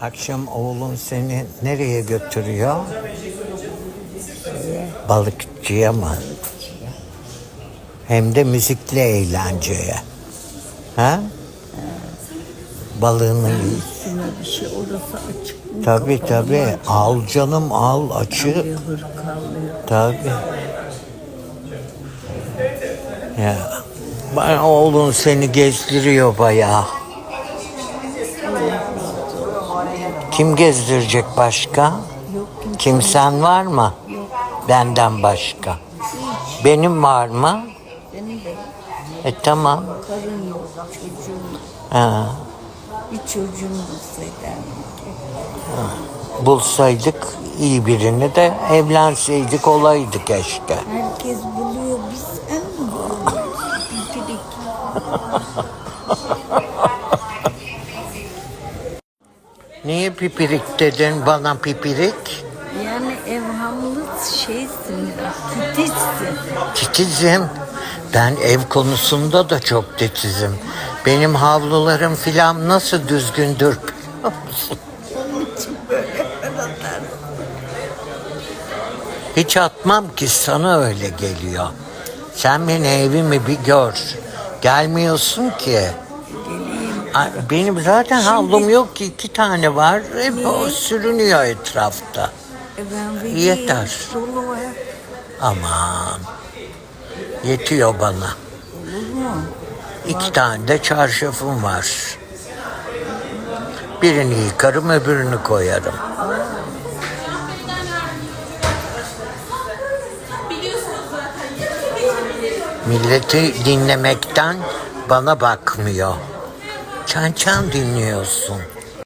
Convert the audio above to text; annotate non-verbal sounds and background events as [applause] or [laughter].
Akşam oğlun seni nereye götürüyor? Balıkçıya mı? Hem de müzikli eğlenceye. Ha? Balığını. Üstüne bir şey orası açık mı? Tabii tabii. Al canım al açı. Bir hırka alıyor. Tabii. Ya. Ben oğlun seni gezdiriyor bayağı. Kim gezdirecek başka? Kimsen var mı? Benden başka. Benim var mı? Benim de E tamam. karın yok. Çocuğum. Ha. Bir çocuğum olsaydı. Bulsaydık iyi birini de evlenseydik olaydı keşke. Herkes buluyor. Biz en buluyoruz? [laughs] Niye pipirik dedin bana pipirik? Yani evhamlı şeysin. Titizsin. Titizim. Ben ev konusunda da çok titizim. Benim havlularım filan nasıl düzgündür biliyor musun? Onun için böyle ben atarım. Hiç atmam ki sana öyle geliyor. Sen beni evimi bir gör. Gelmiyorsun ki. Ay, Benim zaten havlum yok ki iki tane var. Hep o sürünüyor etrafta. E ben vereyim. Yeter. Dolu. Aman. Yetiyor bana. Olur mu? İki tane de çarşafım var. Birini yıkarım öbürünü koyarım. Milleti dinlemekten bana bakmıyor. Çan çan dinliyorsun.